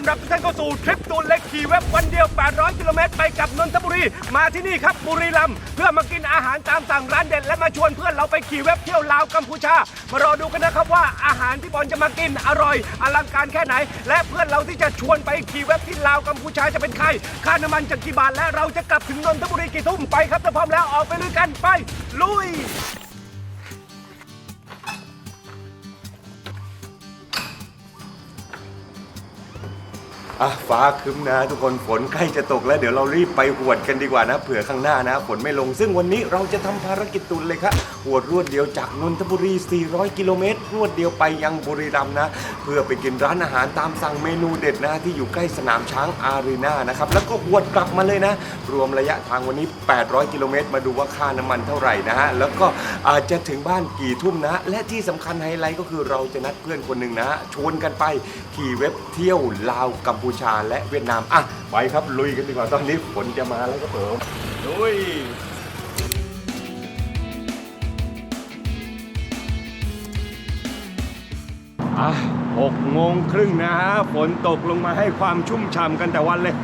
อนรับทุกท่านเข้าสู่ทริปตูนเล็กขี่เว็บวันเดียว 800 กิโลเมตรไปกับนนทบุรี มาที่นี่ครับบุรีรัมย์เพื่อมากินอาหารตามสั่งร้านเด็ดและมาชวนเพื่อนเราไปขี่เว็บเที่ยวลาวกัมพูชา มารอดูกันนะครับว่าอาหารที่บอลจะมากินอร่อยอลังการแค่ไหน และเพื่อนเราที่จะชวนไปขี่เว็บที่ลาวกัมพูชาจะเป็นใครค่าน้ำมันจะกี่บาทและเราจะกลับถึงนนทบุรีกี่ทุ่มไปครับถ้าพร้อมแล้วออกไปลุยกันไปลุย อะฟ้าคึ้มนะ ทุกคนฝนใกล้จะตกแล้วเดี๋ยวเรารีบไปหวดกันดีกว่านะเผื่อข้างหน้านะฝนไม่ลง ซึ่งวันนี้เราจะทำภารกิจตุนเลยครับหวดรวดเดียวจากนนทบุรี 400 กิโลเมตร รวดเดียวไปยังบุรีรัมย์นะ เพื่อไปกินร้านอาหารตามสั่งเมนูเด็ดนะ ที่อยู่ใกล้สนามช้างอารีนานะครับแล้วก็หวดกลับมาเลยนะ รวมระยะทางวันนี้ 800 กิโลเมตร มาดูว่าค่าน้ำมันเท่าไหร่นะฮะแล้วก็อาจจะถึงบ้านกี่ทุ่มนะ และที่สำคัญไฮไลท์ก็คือเราจะนัดเพื่อนคนหนึ่งนะชวนกันไปขี่เว็บเที่ยวลาวกัมพูชาและเวียดนาม อะ ไปครับ ลุยกันดีกว่า ตอนนี้ฝนจะมาแล้วครับผมลุยอะหกโมงครึ่งนะฮะ ฝนตกลงมาให้ความชุ่มฉ่ำกันแต่วันเลย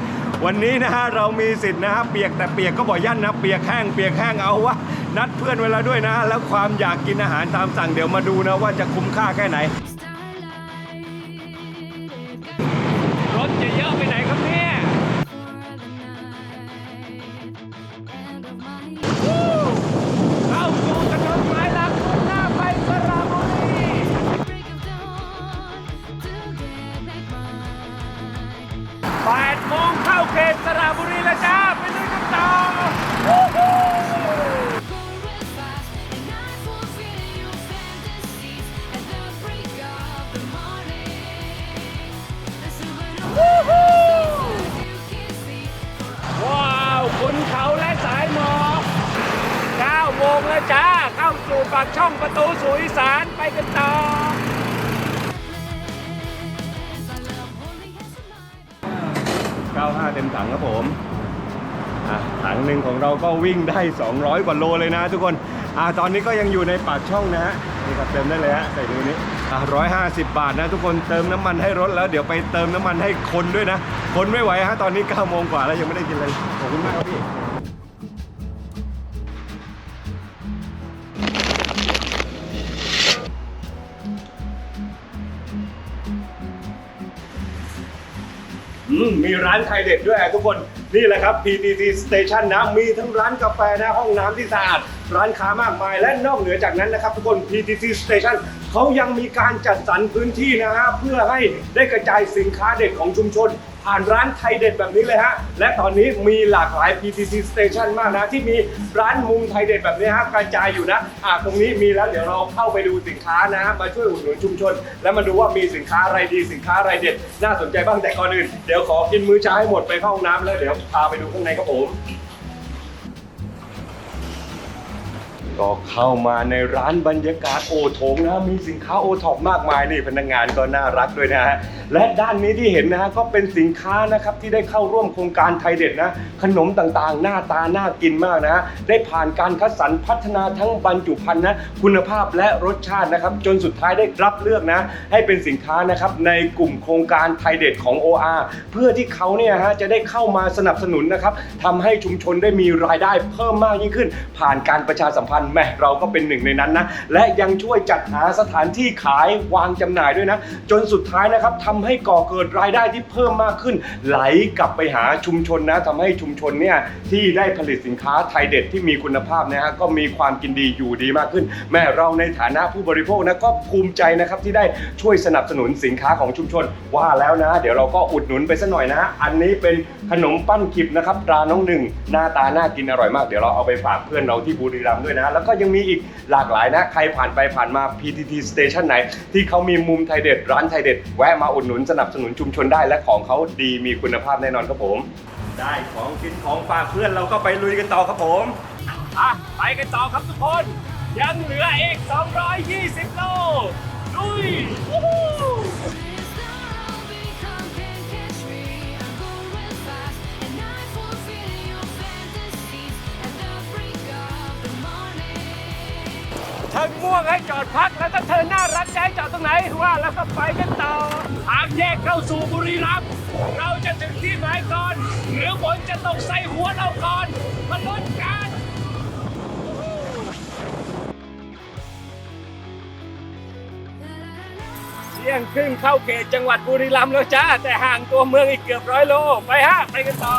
วันนี้นะฮะ เรามีสิทธิ์นะฮะ เปียกแต่เปียกก็บอกยั่นนะ เปียกแห้ง เปียกแห้งเอาวะ นัดเพื่อนเวแลาด้วยนะ แล้วความอยากกินอาหารตามสั่งเดี๋ยวมาดูนะว่าจะคุ้มค่าแค่ไหน ถจะเยอะไปไหนครับพี่าน ไปกันต่อ 95 เต็มถังครับผมอะถังหนึ่งของเราก็วิ่งได้ 200 กว่าโลเลยนะทุกคนอะตอนนี้ก็ยังอยู่ในปากช่องนะฮะนี่ครับเติมได้เลยฮะใส่มือนี้อะ150 บาทนะทุกคนเติมน้ำมันให้รถแล้วเดี๋ยวไปเติมน้ำมันให้คนด้วยนะ คนไม่ไหวฮะตอนนี้9โมงกว่าแล้วยังไม่ได้กินเลยขอบคุณมากครับพี่ มีร้านไทยเด็ดด้วยทุกคนนี่แหละครับ PTT Station นะ มีทั้งร้านกาแฟนะห้องน้ำที่สะอาดร้านค้ามากมาย และนอกเหนือจากนั้นนะครับทุกคน PTT Station เขายังมีการจัดสรรพื้นที่นะฮะเพื่อให้ได้กระจายสินค้าเด็ดของชุมชน ผ่านร้านไทยเด็ดแบบนี้เลยฮะ และตอนนี้มีหลากหลาย PTT Station มากนะ ที่มีร้านมุมไทยเด็ดแบบนี้ฮะกระจายอยู่นะอะตรงนี้มีแล้วเดี๋ยวเราเข้าไปดูสินค้านะฮะมาช่วยอุดหนุนชุมชน แล้วมาดูว่ามีสินค้าอะไรดีสินค้าอะไรเด็ด น่าสนใจบ้างแต่ก่อนอื่นเดี๋ยวขอกินมื้อเช้าให้หมดไปเข้าห้องน้ำแล้วเดี๋ยวพาไปดูข้างในครับผม ก็เข้ามาในร้านบรรยากาศโอโถงนะมีสินค้าโอท็อปมากมายนี่พนักงานก็น่ารักด้วยนะฮะและด้านนี้ที่เห็นนะฮะก็เป็นสินค้านะครับที่ได้เข้าร่วมโครงการไทยเด็ดนะขนมต่างๆ หน้าตาน่ากินมากนะฮะได้ผ่านการคัดสรรพัฒนาทั้งบรรจุภัณฑ์นะคุณภาพและรสชาตินะครับจนสุดท้ายได้รับเลือกนะให้เป็นสินค้านะครับในกลุ่มโครงการไทยเด็ดของ OR เพื่อที่เขาเนี่ยฮะจะได้เข้ามาสนับสนุนนะครับทำให้ชุมชนได้มีรายได้เพิ่มมากยิ่งขึ้น ผ่านการประชาสัมพันธ์แม่เราก็เป็นหนึ่งในนั้นนะ และยังช่วยจัดหาสถานที่ขายวางจำหน่ายด้วยนะ จนสุดท้ายนะครับทำให้ก่อเกิดรายได้ที่เพิ่มมากขึ้น ไหลกลับไปหาชุมชนนะทำให้ชุมชนเนี่ยที่ได้ผลิตสินค้าไทยเด็ดที่มีคุณภาพนะฮะก็มีความกินดีอยู่ดีมากขึ้น แม่เราในฐานะผู้บริโภคนะก็ภูมิใจนะครับที่ได้ช่วยสนับสนุนสินค้าของชุมชนว่าแล้วนะ เดี๋ยวเราก็อุดหนุนไปสักหน่อยนะอันนี้เป็นขนมปั้นขิบนะครับตราน้องหนึ่งหน้าตาน่ากินอร่อยมากเดี๋ยวเราเอาไปฝากเพื่อนเราที่บุรีรัมย์ด้วยนะแล้วก็ยังมีอีกหลากหลายนะ ใครผ่านไปผ่านมา PTT Station ไหน ที่เขามีมุมไทยเด็ด ร้านไทยเด็ด แวะมาอุดหนุนสนับสนุนชุมชนได้และของเขาดีมีคุณภาพแน่นอนครับผม ได้ของกินของฝากเพื่อนเราก็ไปลุยกันต่อครับผมอะไปกันต่อครับทุกคน ยังเหลืออีก 220 โลลุย วู้ฮู้ทั้งม่วงให้จอดพัก แล้วก็เธอน่ารัฐจะให้จอดตรงไหนว่าแล้วก็ไปกันต่อทางแยกเข้าสู่บุรีรัมย์เราจะถึงที่หมายก่อน หรือฝนจะตกใส่หัวเราก่อนมาลุ้นกันเที่ยงครึ่งเข้าเขตจังหวัดบุรีรัมย์แล้วจ้า แต่ห่างตัวเมืองอีกเกือบร้อยโล ไปฮะ ไปกันต่อ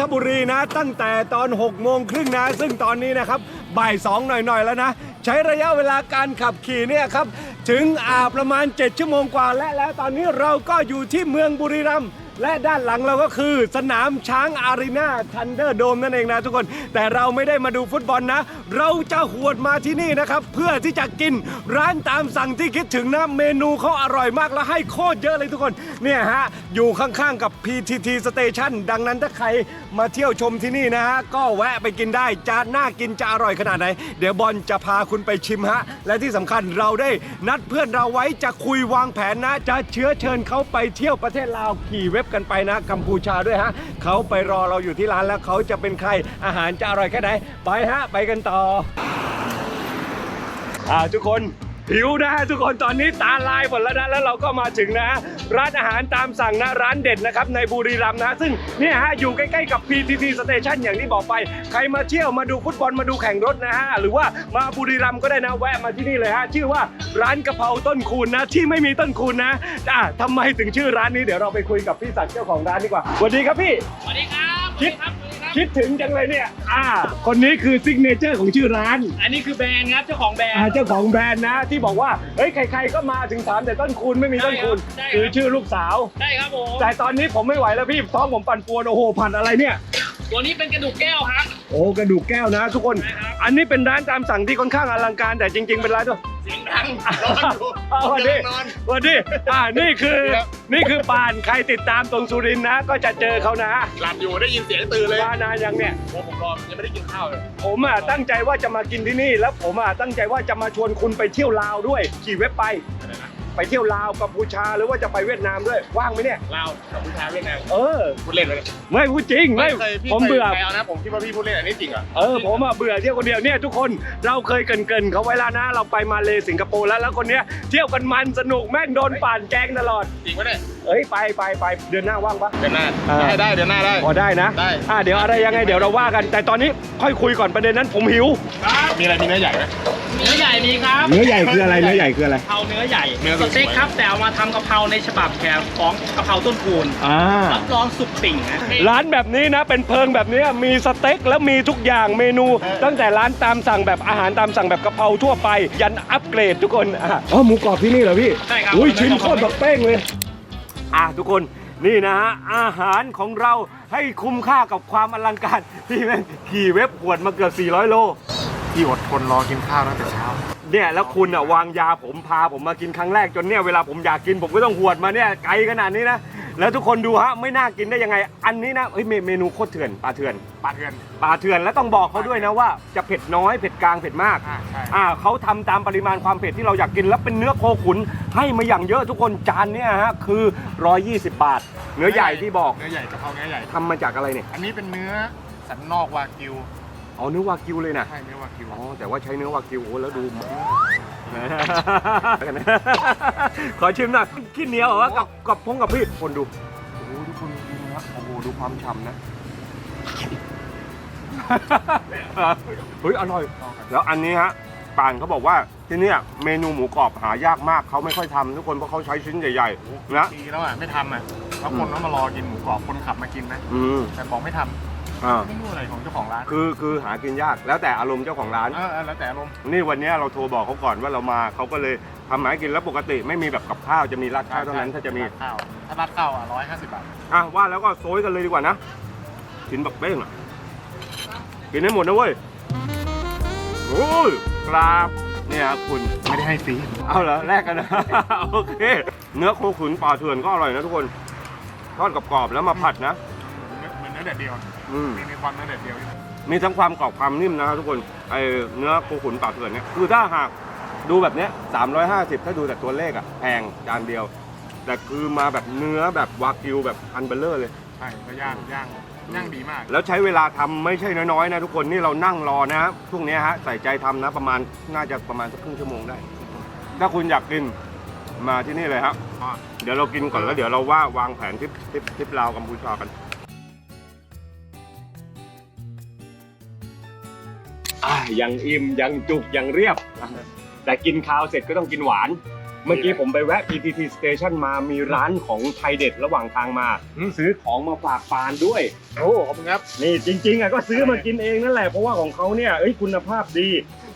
ทบุรีนะ ตั้งแต่ตอน6โมงครึ่งนะ ซึ่งตอนนี้นะครับบ่ายสองหน่อยๆแล้วนะ ใช้ระยะเวลาการขับขี่เนี่ยครับ ถึงอ่าประมาณ 7 ชั่วโมงกว่าและแล้วตอนนี้เราก็อยู่ที่เมืองบุรีรัมย์ และด้านหลังเราก็คือสนามช้างอารีนาทันเดอร์โดมนั่นเองนะทุกคน แต่เราไม่ได้มาดูฟุตบอลนะ เราจะหวดมาที่นี่นะครับ เพื่อที่จะกินร้านตามสั่งที่คิดถึงนะเมนูเขาอร่อยมากและให้โคตรเยอะเลยทุกคน เนี่ยฮะ อยู่ข้างๆกับ PTT Station ดังนั้นถ้าใครมาเที่ยวชมที่นี่นะฮะ ก็แวะไปกินได้จะน่ากินจะอร่อยขนาดไหน เดี๋ยวบอลจะพาคุณไปชิมฮะ และที่สำคัญเราได้นัดเพื่อนเราไว้จะคุยวางแผนนะ จะเชื้อเชิญเขาไปเที่ยวประเทศลาวขี่เว็บกันไปนะกัมพูชาด้วยฮะเขาไปรอเราอยู่ที่ร้านแล้วเขาจะเป็นใครอาหารจะอร่อยแค่ไหนไปฮะไปกันต่ออ่าทุกคน หิวนะฮะทุกคนตอนนี้ตาลายหมดแล้วนะแล้วเราก็มาถึงนะฮะร้านอาหารตามสั่งนะร้านเด็ดนะครับในบุรีรัมย์นะ ซึ่งเนี่ยฮะอยู่ใกล้ๆกับ PTT Station อย่างที่บอกไป ใครมาเที่ยวมาดูฟุตบอลมาดูแข่งรถนะฮะหรือว่ามาบุรีรัมย์ก็ได้นะแวะมาที่นี่เลยฮะชื่อว่าร้านกะเพราต้นคูณนะที่ไม่มีต้นคูณนะอะทำไมถึงชื่อร้านนี้เดี๋ยวเราไปคุยกับพี่ศักดิ์เจ้าของร้านดีกว่าสวัสดีครับพี่สวัสดีครับคิดสวัสดี ครับคิดถึงจังเลยเนี่ย อ่า คนนี้คือซิกเนเจอร์ของชื่อร้าน อันนี้คือแบรนด์ครับเจ้าของแบรนอ่าด์ เจ้าของแบรนด์นะที่บอกว่า เฮ้ย ใครๆก็มาถึงถามแต่ต้นคูณไม่มีต้นคูณใช่ครับ คือชื่อลูกสาวใช่ครับผมแต่ตอนนี้ผมไม่ไหวแล้วพี่ท้องผมปั่นป่วนโอ้โหผัดอะไรเนี่ย ตัวนี้เป็นกระดูกแก้วครับ โอ้กระดูกแก้วนะทุกคน ใช่ครับ อันนี้เป็นร้านตามสั่งที่ค่อนข้างอลังการแต่จริง ๆ เป็นร้านตัวเสียงดังอ้าวสวัสดีสวัสดีอ่านี่คือนี่คือปานใครติดตามตรงสุรินทร์นะ ก็จะเจอเขานะหลับอยู่ได้ยินเสียงตื่นเลยมานานยังเนี่ย โอ้ผมรอยังไม่ได้กินข้าวเลยผมอะตั้งใจว่าจะมากินที่นี่ แล้วผมอะตั้งใจว่าจะมาชวนคุณไปเที่ยวลาวด้วยขี่เว็บไปอะไรนะ ไปเที่ยวลาวกัมพูชาหรือว่าจะไปเวียดนามด้วยว่างไหมเนี่ยลาวกับผู้ชายเวียดนามเออ พูดเล่นเลยไม่พูดจริงไม่เคยพี่ผมคยเบื่อใครเอานะผมคิดว่าพี่พูดเล่นอันนี้จริงเหรอเออผมอะเบื่อเที่ยวคนเดียวเนี่ยทุกคนเราเคยเกรินๆเขาไว้แล้วนะเราไปมาเลสิงคโปร์แล้วแล้วคนเนี้ยเที่ยวกันมันสนุกแม่งโดนป่านแกล้งตลอด จริงปะเนี่ยเอ้ยไปไปไปเดือนหน้าว่างปะ เดือนหน้าอ่า ได้ได้เดือนหน้าได้ พอได้นะได้ อะเดี๋ยวอะไรยังไงเดี๋ยวเราว่ากัน แต่ตอนนี้ค่อยคุยก่อนประเด็นนั้นผมหิว มีอะไรมีเนื้อใหญ่ไหม เนื้อใหญ่มีครับเนื้อใหญ่คืออะไรเนื้อใหญ่คืออะไรกะเพราเนื้อใหญ่เนื้อสสวย เต็กครับแต่เอามาทำกะเพราในฉบับแขกของกะเพราต้นคูณอ่ารับรองสุกติ่งนะร้านแบบนี้นะ เป็นเพิงแบบนี้มีสเต็กแล้วมีทุกอย่างเมนู ตั้งแต่ร้านตามสั่งแบบอาหารตามสั่งแบบกะเพราทั่วไป ยันอัปเกรดทุกคนอะอ๋อหมูกรอบที่นี่เหรอพี่ใช่ครับ อุ้ยชิ้นโคตรแบบเป้งเลย อะทุกคนนี่นะฮะอาหารของเราให้คุ้มค่ากับความอลังการที่แม่งขี่เว็บขวดมาเกือบ400 โล พี่อดทนรอกินข้าวตั้งแต่เช้า เนี่ยแล้วคุณอะวางยาผมพาผมมากินครั้งแรกจนเนี่ยเวลาผมอยากกินผมก็ต้องหวดมาเนี่ยไกลขนาดนี้นะแล้วทุกคนดูฮะไม่น่ากินได้ยังไง อันนี้นะเฮ้ยเมเมนูโคตรเถื่อนปลาเถื่อนปลาเทือนปลาเถื่อนแล้วต้องบอกเขาด้วยนะว่าจะเผ็ดน้อยเผ็ดกลางเผ็ดมากอ่าใช่อ่าเขาทำตามปริมาณความเผ็ดที่เราอยากกินแล้วเป็นเนื้อโคขุนให้มาอย่างเยอะทุกคนจานเนี่ยฮะคือ 120 บาท เนื้อใหญ่ที่บอกเนื้อใหญ่กะเพราเนื้อใหญ่ ทำมาจากอะไรเนี่ย อันนี้เป็นเนื้อสันนอกวากิว อ๋อเนื้อวากิวเลยนะใช่เนื้อวากิวอ๋อแต่ว่าใช้เนื้อวากิวโอ้แล้วดูขอชิมหน่อยขี้เหนียวเหรอวะกับกับพงกับพี่คนดูโอ้โหทุกคนดูนะโอ้โหดูความฉ่ำนะเฮ้ยอร่อย แล้วอันนี้ฮะป่านเขาบอกว่าที่เนี่ยเมนูหมูกรอบหายากมากเขาไม่ค่อยทำทุกคนเพราะเขาใช้ชิ้นใหญ่ๆนะดีแล้วอะไม่ทำอะเพราะคนต้องมารอกินหมูกรอบคนขับมากินนะอืมแต่บอกไม่ท อ่าำไม่รู้อะไรของเจ้าของร้านคือคือหากินยากแล้วแต่อารมณ์เจ้าของร้าน เออเออแล้วแต่อารมณ์นี่วันนี้เราโทรบอกเขาก่อนว่าเรามาเขาก็เลยทำมาให้กินแล้วปกติไม่มีแบบกับข้าวจะมีราดข้าวเท่านั้นถ้าจะมีรดข้าวถ้าราดข้าวอะร้อยห้าสิบบาทอะว่าแล้วก็โซยกันเลยดีกว่านะกินบักเป้งอะกินให้หมดนะเว้ยโอ้ยกราบเนี่ยครับคุณ ไม่ได้ให้ฟรีเอาเหรอแลกกันนะ โอเค เนื้อโคขุนปลาเถื่อนก็อร่อยนะทุกคน ทอดกรอบๆแล้วมาผัดนะเหมือนเนื้อแดดเดียว อืม มีมีความเนื้อแดดเดียวอยู่มีทั้งความกรอบความนิ่มนะครับทุกคนไอเนื้อปูขุนปากเถื่อนเนี่ยคือถ้าหากดูแบบเนี้ย350 ถ้าดูแต่ตัวเลขอะแพงจานเดียว แต่คือมาแบบเนื้อแบบวากิวแบบอันเบลเลอร์เลย ใช่แล้วย่างย่างย่างดีมาก แล้วใช้เวลาทำไม่ใช่น้อยๆนะทุกคนนี่เรานั่งรอนะช่วงเนี้ยฮะใส่ใจทำนะประมาณน่าจะประมาณสักครึ่งชั่วโมงได้ ถ้าคุณอยากกินมาที่นี่เลยครับอ่าเดี๋ยวเรากินก่อนแล้วเดี๋ยวเราว่าวางแผนทริปทริปทริปลาวกัมพูชากัน ยังอิ่มยังจุกยังเรียบ แต่กินข้าวเสร็จก็ต้องกินหวาน เมื่อกี้ผมไปแวะ PTT Station มามีร้านของไทยเด็ดระหว่างทางมา ซื้อของมาฝากปานด้วย โอ้ขอบคุณครับ นี่จริงๆอะก็ซื้อมากินเองนั่นแหละ เพราะว่าของเขาเนี่ยเอ้ยคุณภาพดี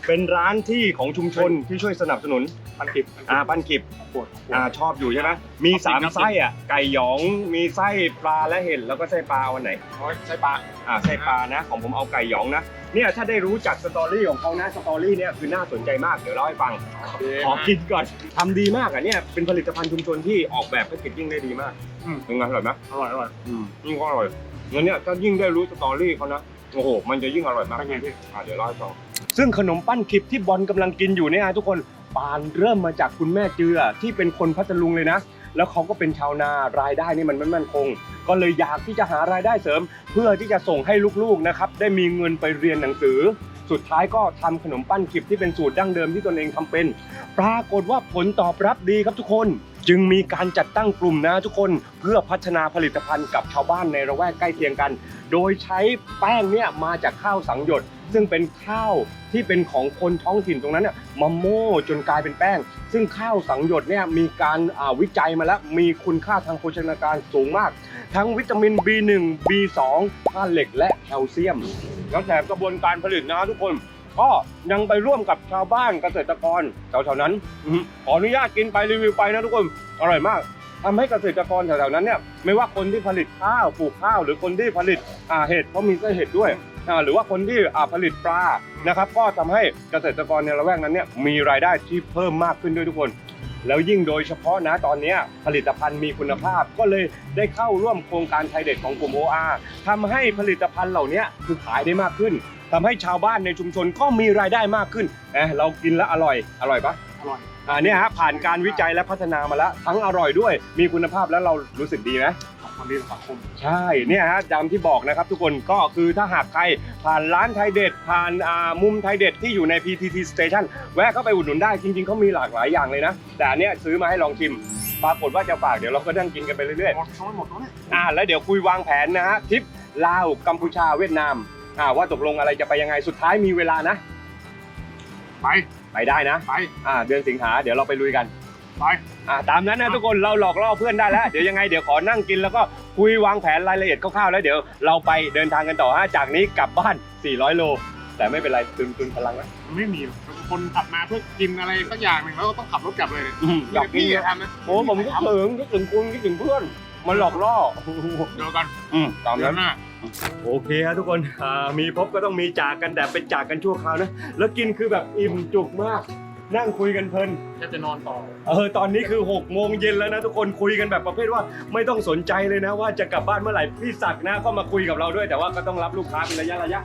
เป็นร้านที่ของชุมชนที่ช่วยสนับสนุน ปันกิบอ่าปั้นกิบปวดอ่าชอบอยู่ใช่ไหมมีสามไส้อะไก่หยองมีไส้ปลาและเห็ดแล้วก็ไส้ปลาวันไหนโอ้ยใช่ปลาอ่าไส้ปลานะ ของผมเอาไก่หยองนะ เนี่ยถ้าได้รู้จักสตอรี่ของเขานะสตอรี่เนี่ยคือน่าสนใจมากเดี๋ยวเล่าให้ฟัง ขอกินก่อนทำดีมากอะเนี่ยเป็นผลิตภัณฑ์ชุมชนที่ออกแบบแพ็กเกจจิ้งได้ดีมากอืม เป็นไงอร่อยไหมอร่อยอร่อยอืมยิ่งก็อร่อยงั้นเนี่ยถ้ายิ่งได้รู้สตอรี่เขานะโอ้โหมันจะยิ่งอร่อยมากเป็นไงพี่อะเดี๋ยวเล่าให้ฟังซึ่งขนมปั้นคลิปที่บอลกำลังกินอยู่เนี่ยฮะทุกคนปานเริ่มมาจากคุณแม่เจือที่เป็นคนพัทลุงเลยนะ แล้วเขาก็เป็นชาวนารายได้นี่มันไม่มั่นคง ก็เลยอยากที่จะหารายได้เสริม เพื่อที่จะส่งให้ลูกๆนะครับได้มีเงินไปเรียนหนังสือ สุดท้ายก็ทำขนมปั้นคลิปที่เป็นสูตรดั้งเดิมที่ตนเองทำเป็น ปรากฏว่าผลตอบรับดีครับทุกคนจึงมีการจัดตั้งกลุ่มนะทุกคนเพื่อพัฒนาผลิตภัณฑ์กับชาวบ้านในระแวกใกล้เคียงกัน โดยใช้แป้งเนี่ยมาจากข้าวสังหยด ซึ่งเป็นข้าว ที่เป็นของคนท้องถิ่นตรงนั้นเนี่ยมาโม่จนกลายเป็นแป้ง ซึ่งข้าวสังหยดเนี่ยมีการอ่าวิจัยมาแล้ว มีคุณค่าทางโภชนาการสูงมาก ทั้งวิตามิน B1 B2 ธาตุเหล็กและแคลเซียม แล้วแถมกระบวนการผลิตนะทุกคน ก็ยังไปร่วมกับชาวบ้านเกษตรกรแถวๆนั้นอือหือขออนุญาตกินไปรีวิวไปนะทุกคนอร่อยมาก ทำให้เกษตรกรแถวๆนั้นเนี่ยไม่ว่าคนที่ผลิตข้าวปลูกข้าว หรือคนที่ผลิตอ่าเห็ดเพราะมีไส้เห็ดด้วย อ่าหรือว่าคนที่อ่าผลิตปลานะครับก็ทำให้เกษตรกรในละแวกนั้นเนี่ยมีรายได้ที่เพิ่มมากขึ้นด้วยทุกคน แล้วยิ่งโดยเฉพาะนะตอนเนี้ยผลิตภัณฑ์มีคุณภาพก็เลยได้เข้าร่วมโครงการไทยเด็ดของกลุ่ม OR ทำให้ผลิตภัณฑ์เหล่านี้คือขายได้มากขึ้นทำให้ชาวบ้านในชุมชนก็มีรายได้มากขึ้นเอะเรากินแล้วอร่อยอร่อยปะ อร่อย อ่าเนี่ยฮะผ่านการวิจัยและพัฒนามาแล้ว ทั้งอร่อยด้วยมีคุณภาพแล้วเรารู้สึกดีไหม ของคนดีต่อสังคม ใช่เนี่ยฮะจำที่บอกนะครับทุกคนก็คือถ้าหากใครผ่านร้านไทยเด็ด ผ่านอ่ามุมไทยเด็ดที่อยู่ใน PTT Station แวะเข้าไปอุดหนุนได้จริงๆเขามีหลากหลายอย่างเลยนะ แต่อันเนี้ยซื้อมาให้ลองชิม ปรากฏว่าจะฝากเดี๋ยวเราก็นั่งกินกันไปเรื่อยหมดทั้งหมดแล้วเนี่ยๆอ่าแล้วเดี๋ยวคุยวางแผนนะฮะทริปลาวกัมพูชาเวียดนามอ่าว่าตกลงอะไรจะไปยังไงสุดท้ายมีเวลานะ ไปไปได้นะไป อ่าเดือนสิงหาเดี๋ยวเราไปลุยกัน ไปอ่าตามนั้นนะทุกคนเราหลอกล่อเพื่อนได้แล้ว เดี๋ยวยังไงเดี๋ยวขอนั่งกินแล้วก็คุยวางแผนรายละเอียดคร่าวๆแล้วเดี๋ยวเราไปเดินทางกันต่อฮะจากนี้กลับบ้าน 400 โล แต่ไม่เป็นไรตุนตุนพลังนะมันไม่มีหรอกคนขับมาเพื่อกินอะไรสักอย่างหนึ่งแล้วก็ต้องขับรถกลับเลยเนี่ยอืมอยากกินพี่เยจะอะทำนะโอ้ผมคิดถึงคิดถึงคุณคิดถึงเพื่อนมันหลอกล่อเดี๋ยวกันอืมตามเดือนั้นน หน้า โอเคครับทุกคนอ่ามีพบก็ต้องมีจากกันแต่เป็นจากกันชั่วคราวนะ แล้วกินคือแบบอิ่มจุกมาก นั่งคุยกันเพลินแค่จะนอนต่อ เออตอนนี้คือ6โมงเย็นแล้วนะทุกคนคุยกันแบบประเภทว่าไม่ต้องสนใจเลยนะ ว่าจะกลับบ้านเมื่อไหร่พี่ศักดิ์นะก็มาคุยกับเราด้วย แต่ว่าก็ต้องรับลูกค้าเป็นระยะระยะ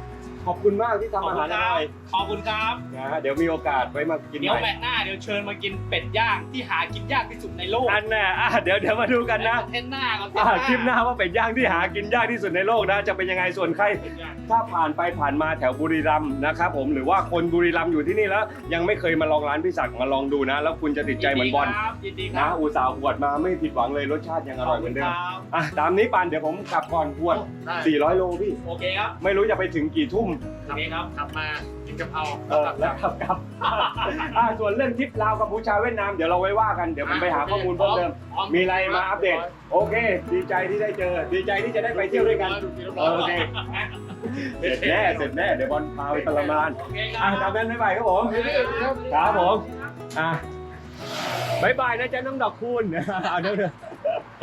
ขอบคุณมากที่ขอบทำอาคุหารณอครัร่บอยขอบคุณครับนะฮะเดี๋ยวมีโอกาสไว้มากินเดี๋ยวใหแมม่ตช์หน้าเดี๋ยวเชิญมากินเป็ดย่างที่หากินยากที่สุดในโลกอันแน่อะเดี๋ยวเดี๋ยวมาดูกันนะ เทนหน้าก่อนเทนอะหน้าคลิปหน้าว่าเป็นย่างที่หากินยากที่สุดในโลกนะ จะเป็นยังไงส่วนใคร เป็ดย่าง ถ้าผ่านไปผ่านมาแถวบุรีรัมย์นะครับผมหรือว่าคนบุรีรัมย์อยู่ที่นี่แล้ว ยังไม่เคยมาลองร้านพี่ศักดิ์มาลองดูนะ แล้วคุณจะติดใจเหมือนบอลยินดีคนะรับอุตส่าห์หวดมาไม่ผิดหวังเลยรสชาติยังอร่อยเหมือนเดิมขบคุณครับอะตามนี้ปานเดี๋ยวผมขับก่อนหวด ได้400 โลพี่ โอเคครับ ไม่รู้จะไปถึงกี่ทุ่มโอเคครับขับมากินกะเพราเออแล้วขับกลับ อะส่วนเรื่องทริปลาวกัมพูชาเวียดนามเดี๋ยวเราไว้ว่ากันเดี๋ยวผมไปหาข้อมูลเพิ่มเติม มีอะไรมาอัปเดต โอเค ดีใจที่ได้เจอ ดีใจที่จะได้ไปเที่ยวด้วยกันโอเคเสร็จแน่เสร็จแน่เดี๋ยวบอลพาไปทรมานโอเคคอะรับตามนั้นบ๊ายบายครับผมครับผมอะบายบายนะจ๊ะน้องดอกคูณเอาเดี๋ยวเดี๋ยว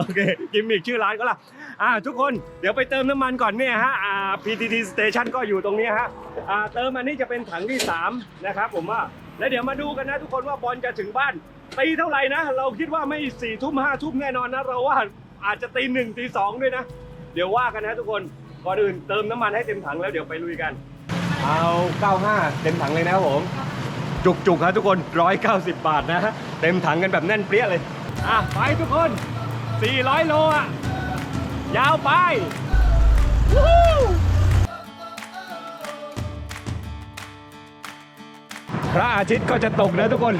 โอเค กิมมิกชื่อร้านก็ล่ะอ่าทุกคนเดี๋ยวไปเติมน้ำมันก่อนเนี่ยฮะอ่า PTT Station ก็อยู่ตรงนี้ฮะอ่าเติมอันนี้จะเป็นถังที่ 3 นะครับผมว่า แล้วเดี๋ยวมาดูกันนะทุกคนว่าบอลจะถึงบ้านตีเท่าไหร่นะ เราคิดว่าไม่สี่ทุ่มห้าทุ่มแน่นอนนะ เราว่าอาจจะตีหนึ่งตีสองด้วยนะ เดี๋ยวว่ากันนะทุกคนก่อนอื่นเติมน้ำมันให้เต็มถังแล้วเดี๋ยวไปลุยกัน เอา 95 เต็มถังเลยนะครับผม จุกๆครับทุกคน 190 บาทนะฮะ เต็มถังกันแบบแน่นเปรี้ยเลย อะ ไปทุกคน 400 โลอะ ยาวไปพระอาทิตย์ก็จะตกนะทุกคน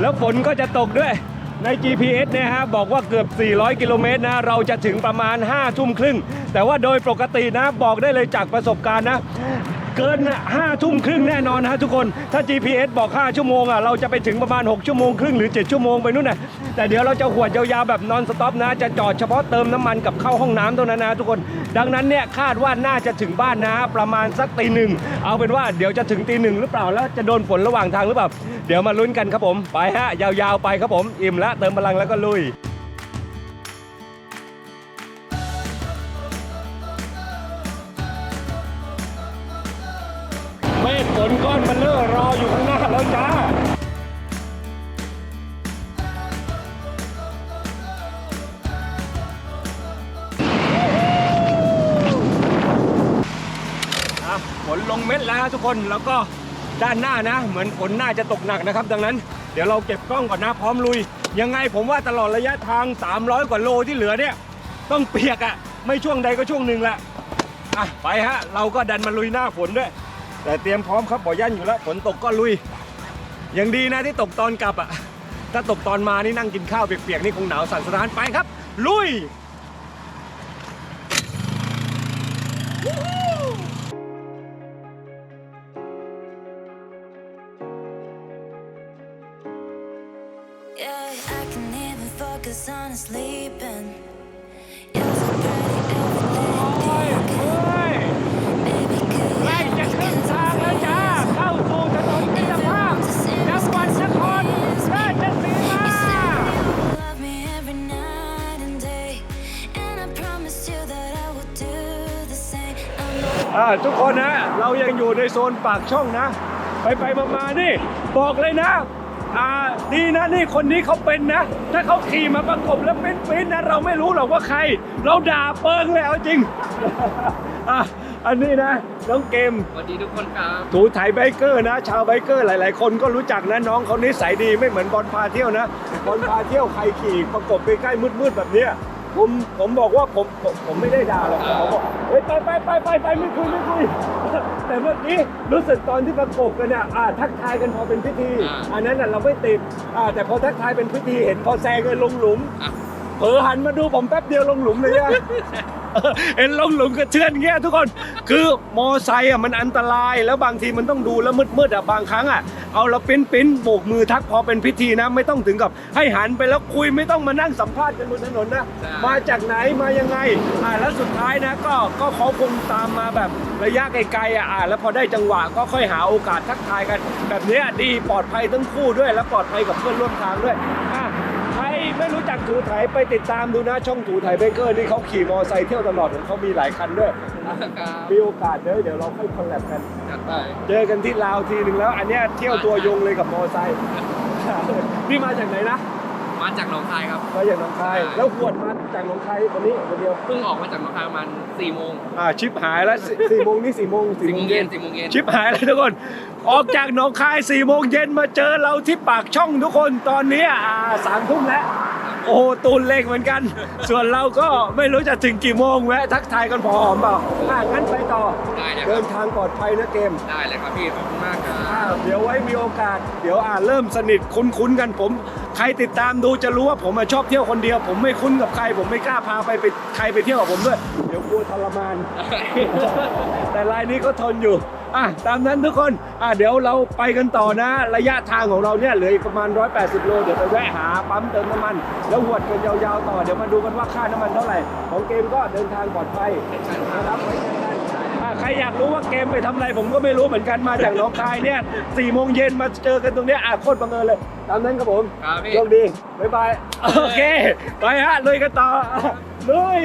แล้วฝนก็จะตกด้วย ใน GPS เนี่ยฮะบอกว่าเกือบ 400 กิโลเมตรนะ เราจะถึงประมาณ 5 ทุ่มครึ่ง แต่ว่าโดยปกตินะ บอกได้เลยจากประสบการณ์นะ เกินห้าทุ่มครึ่งแน่นอนนะฮะทุกคน ถ้า GPS บอก 5 ชั่วโมงอะเราจะไปถึงประมาณ 6 ชั่วโมงครึ่งหรือ 7 ชั่วโมงไปนู่นนะแต่เดี๋ยวเราจะหวดยาวๆแบบนอนสต็อปนะ จะจอดเฉพาะเติมน้ำมันกับเข้าห้องน้ำเท่านั้นนะทุกคน ดังนั้นเนี่ยคาดว่าน่าจะถึงบ้านนะประมาณสักตีหนึ่งเอาเป็นว่าเดี๋ยวจะถึงตีหนึ่งหรือเปล่าแล้วจะโดนฝนระหว่างทางหรือเปล่า เดี๋ยวมาลุ้นกันครับผม ไปฮะยาวๆไปครับผม อิ่มแล้วเติมพลังแล้วก็ลุย ออยู่ข้างหน้าแล้วจ้าฝนลงเม็ดแล้วทุกคนแล้วก็ด้านหน้านะ เหมือนฝนน่าจะตกหนักนะครับ ดังนั้น เดี๋ยวเราเก็บกล้องก่อนนะพร้อมลุย ยังไงผมว่าตลอดระยะทาง 300 กว่าโลที่เหลือเนี่ย ต้องเปียกอะ่ะ ไม่ช่วงใดก็ช่วงหนึ่งแหละอะไปฮะ เราก็ดันมาลุยหน้าฝนด้วย แต่เตรียมพร้อมครับบ่อยันอยู่แล้วฝนตกก็ลุย ยังดีนะที่ตกตอนกลับอะ ถ้าตกตอนมานี่นั่งกินข้าวเปียกๆนี่คงหนาวสั่นสะท้านไปครับ ลุย Yeah, I can even focus on know อ่าทุกคนนะ เรายังอยู่ในโซนปากช่องนะ ไปไปมามานี่ บอกเลยนะ อ่าดีนะนี่คนนี้เขาเป็นนะ ถ้าเขาขี่มาประกบแล้วเป็นเป็นนะ เราไม่รู้หรอกว่าใคร เราด่าเปิงเลยเอาจริงอะอันนี้นะน้องเกมสวัสดีทุกคนครับถูไถไบเกอร์นะ ชาวไบเกอร์หลาย ๆ คนก็รู้จักนะน้องเขานิสัยดีไม่เหมือนบอลพาเที่ยวนะบอลพาเที่ยวใครขี่ประกบไปใกล้มืด ๆ แบบเนี้ย ผมผมบอกว่าผมผมผมไม่ได้ด่าหรอกแต่ผมบอกเฮ้ยไปไปไปไปไปไม่คุยไม่คุย แต่เมื่อกี้รู้สึกตอนที่ประกบกันเนี่ยอ่าทักทายกันพอเป็นพิธี อ่า อันนั้นน่ะเราไม่ติดอ่าแต่พอทักทายเป็นพิธีเห็นพอแซงกันลงหลุมอะเผลอหันมาดูผมแป๊บเดียวลงหลุมเลยอะ เห็นลงหลุมกระเทือนเงี้ยทุกคน คือมอไซค์อะมันอันตรายแล้วบางทีมันต้องดูแล้วมืดๆอะบางครั้งอะเอาเราปิ้นปิ้นโบกมือทักพอเป็นพิธีนะ ไม่ต้องถึงกับให้หันไปแล้วคุยไม่ต้องมานั่งสัมภาษณ์กันบนถนนนะใช่มาจากไหนมายังไงอ่าแล้วสุดท้ายนะก็ก็เขาคงตามมาแบบระยะไกลๆอะอ่าแล้วพอได้จังหวะก็ค่อยหาโอกาสทักทายกัน แบบเนี้ยดีปลอดภัยทั้งคู่ด้วยแล้วปลอดภัยกับเพื่อนร่วมทางด้วยอะใคร ไม่รู้จักถูไถไปติดตามดูนะช่องถูไถเบเกอร์นี่เขาขี่มอเตอร์ไซค์เที่ยวตลอดของเขามีหลายคันด้วย มีโอกาสเดี๋ยวเดี๋ยวเราค่อยคอลแลบกัน จัดไปเจอกันที่ลาวทีหนึ่งแล้ว อันเนี้ยเที่ยวตัวยงเลยกับมอเตอร์ไซค์นี่มาจากไหนนะ มาจากหนองคายครับมาจากหนองคายใช่แล้วขวดมาจากหนองคายคนนี้คนเดียวเพิ่งออกมาจากหนองคายประมาณ4โมงอ่าชิปหายแล้วสี่สี่โมงนี่สี่โมง4โมงเย็น4โมงเย็นชิปหายแล้วทุกคนออกจากหนองคาย4ี่โมงเย็นมาเจอเราที่ปากช่องทุกคนตอนนี้อ่าสามทุ่มแล้ว โอ้โหตูนเล็กเหมือนกัน ส่วนเราก็ไม่รู้จะถึงกี่โมงแวะทักทายกันพอหอมเปล่าอ่างั้นไปต่อ ได้เลยคเดิรับนทางปลอดภัยนะเกมได้เลยครับพี่ขอบคุณมากครับ อ่าเดี๋ยวไว้มีโอกาส เดี๋ยวอ่าเริ่มสนิทคุ้นๆกันผม ใครติดตามดูจะรู้ว่าผมอะชอบเที่ยวคนเดียว ผมไม่คุ้นกับใคร ผมไม่กล้าพาไปไปใครไปเที่ยวกับผมด้วย เดี๋ยวกลัวทรมาน แต่รายนี้ก็ทนอยู่ อะตามนั้นทุกคนอะเดี๋ยวเราไปกันต่อนะ ระยะทางของเราเนี่ยเหลืออีกประมาณ 180 โล เดี๋ยวไปแวะหาปั๊มเติมน้ำมัน แล้วหวดกันยาวๆต่อ เดี๋ยวมาดูกันว่าค่าน้ำมันเท่าไหร่ ของเกมก็เดินทางปลอดภัยนะครับไว้เจอกันอะใครอยากรู้ว่าเกมไปทำอะไรผมก็ไม่รู้เหมือนกันมาจากหนองคายเนี่ย4โมงเย็นมาเจอกันตรงเนี้ยอะโคตรบังเอิญเลยตามนั้นครับผมครับพี่ โชคดีบ๊ายบายโอเคไปฮะลุยกันต่อ ลุย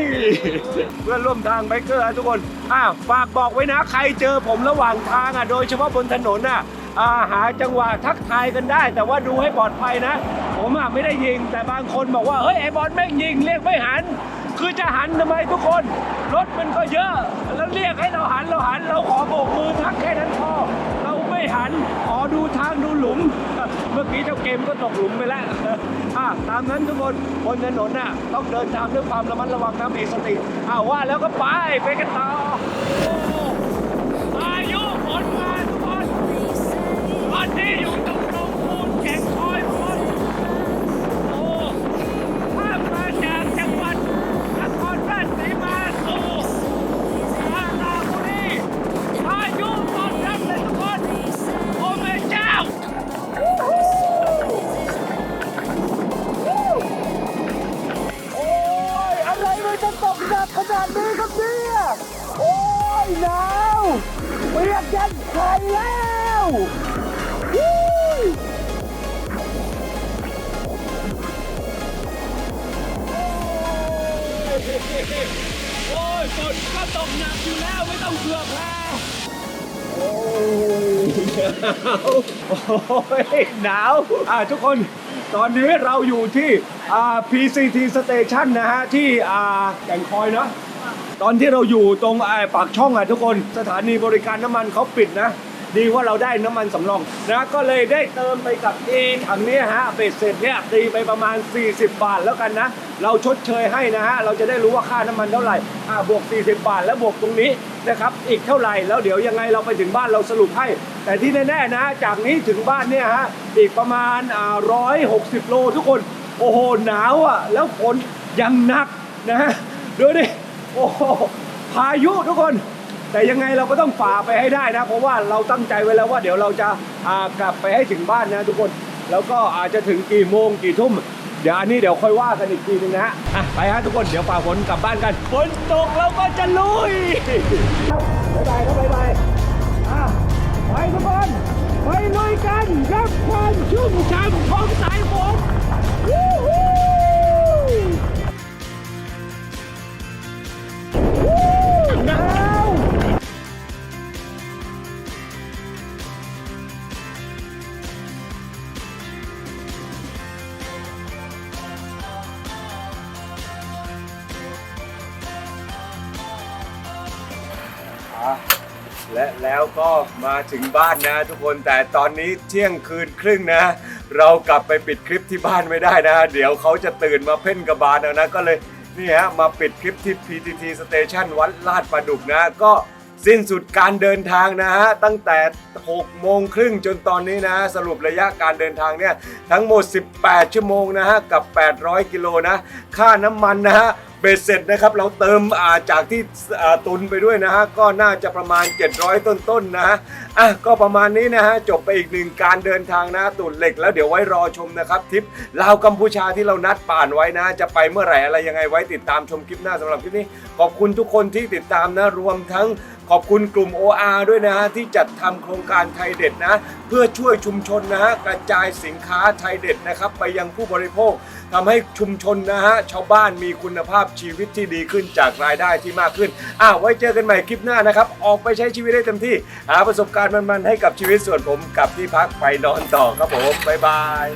เพื่อนร่วมทางไบเกอร์ทุกคนอ่าฝากบอกไว้นะใครเจอผมระหว่างทางอะโดยเฉพาะบนถนนอะอาหาจังหวะทักทายกันได้ แต่ว่าดูให้ปลอดภัยนะ ผมอะไม่ได้ยิง แต่บางคนบอกว่าเฮ้ยไอ้บอลแม่งยิงเรียกไม่หัน คือจะหันทำไมทุกคน รถมันก็เยอะ แล้วเรียกให้เราหันเราหัน เราขอโบกมือทักแค่นั้นพอเราไม่หันขอดูทางดูหลุม เมื่อกี้เจ้าเกมก็ตกหลุมไปแล้วอะตามนั้นทุกคนบนถนนน่ะต้องเดินตามด้วยความระมัดระวังนะมีสติอ้าวว่าแล้วก็ไปไปกันต่อ อ้ยหนาวเปียกยันไข่แล้ววู้ยโอ้ยฝนก็ตกหนักอยู่แล้วไม่ต้องเผือกแล้วโอ้ยหนาวอ่าทุกคนตอนนี้เราอยู่ที่อ่า PCT Station นะฮะ ที่อ่าแก่งคอยเนาะ ตอนที่เราอยู่ตรงไอ้ปากช่องอะทุกคนสถานีบริการน้ำมันเขาปิดนะ ดีว่าเราได้น้ำมันสำรองนะก็เลยได้เติมไปกับเอถังนี้ฮะเบ็ดเสร็จเนี่ยตีไปประมาณ 40 บาทแล้วกันนะ เราชดเชยให้นะฮะเราจะได้รู้ว่าค่าน้ำมันเท่าไหร่อ่าบวก 40 บาทแล้วบวกตรงนี้นะครับอีกเท่าไหร่แล้วเดี๋ยวยังไงเราไปถึงบ้านเราสรุปให้ แต่ที่แน่ๆนะจากนี้ถึงบ้านเนี่ยฮะอีกประมาณอ่าร้อยหกสิบโลทุกคนโอ้โหหนาวอะแล้วฝนยังหนักนะฮะดูดิ โอ้โหพายุทุกคน แต่ยังไงเราก็ต้องฝ่าไปให้ได้นะ เพราะว่าเราตั้งใจไว้แล้วว่าเดี๋ยวเราจะอ่ากลับไปให้ถึงบ้านนะทุกคน แล้วก็อาจจะถึงกี่โมงกี่ทุ่ม เดี๋ยวอันนี้เดี๋ยวค่อยว่ากันอีกทีนึงนะฮะอะไปฮะทุกคนเดี๋ยวฝ่าฝนกลับบ้านกันฝนตกเราก็จะลุยบ๊ายบายครับบ๊ายบายอะไปทุกคนไปลุยกันรับความชุ่มฉ่ำของสายฝนวู้ฮู้ มาถึงบ้านนะทุกคนแต่ตอนนี้เที่ยงคืนครึ่งนะ เรากลับไปปิดคลิปที่บ้านไม่ได้นะ เดี๋ยวเขาจะตื่นมาเพ่นกระบาลเอานะก็เลยนี่ฮะมาปิดคลิปที่ PTT Station วัดลาดประดุกนะ ก็สิ้นสุดการเดินทางนะฮะ ตั้งแต่ 6 โมงครึ่งจนตอนนี้นะ สรุประยะการเดินทางเนี่ย ทั้งหมด 18 ชั่วโมงนะฮะ กับ 800 กิโลนะ ค่าน้ำมันนะฮะ เบ็ดเสร็จนะครับเราเติมาจากที่ตุนไปด้วยนะฮะก็น่าจะประมาณ 700 ต้นๆนะฮะอะก็ประมาณนี้นะฮะจบไปอีกหนึ่งการเดินทางนะตุนเหล็กแล้วเดี๋ยวไว้รอชมนะครับทริปลาวกัมพูชาที่เรานัดป่านไว้นะ จะไปเมื่อไหร่อะไรยังไงไว้ติดตามชมคลิปหน้าสำหรับคลิปนี้ ขอบคุณทุกคนที่ติดตามนะรวมทั้ง ขอบคุณกลุ่ม OR ด้วยนะฮะที่จัดทำโครงการไทยเด็ดนะ เพื่อช่วยชุมชนนะฮะกระจายสินค้าไทยเด็ดนะครับไปยังผู้บริโภคทำให้ชุมชนนะฮะชาวบ้านมีคุณภาพชีวิตที่ดีขึ้นจากรายได้ที่มากขึ้นอ้าวไว้เจอกันใหม่คลิปหน้านะครับ ออกไปใช้ชีวิตได้เต็มที่หาประสบการณ์มันๆให้กับชีวิตส่วนผมกับที่พักไปนอนต่อครับผมบ๊ายบาย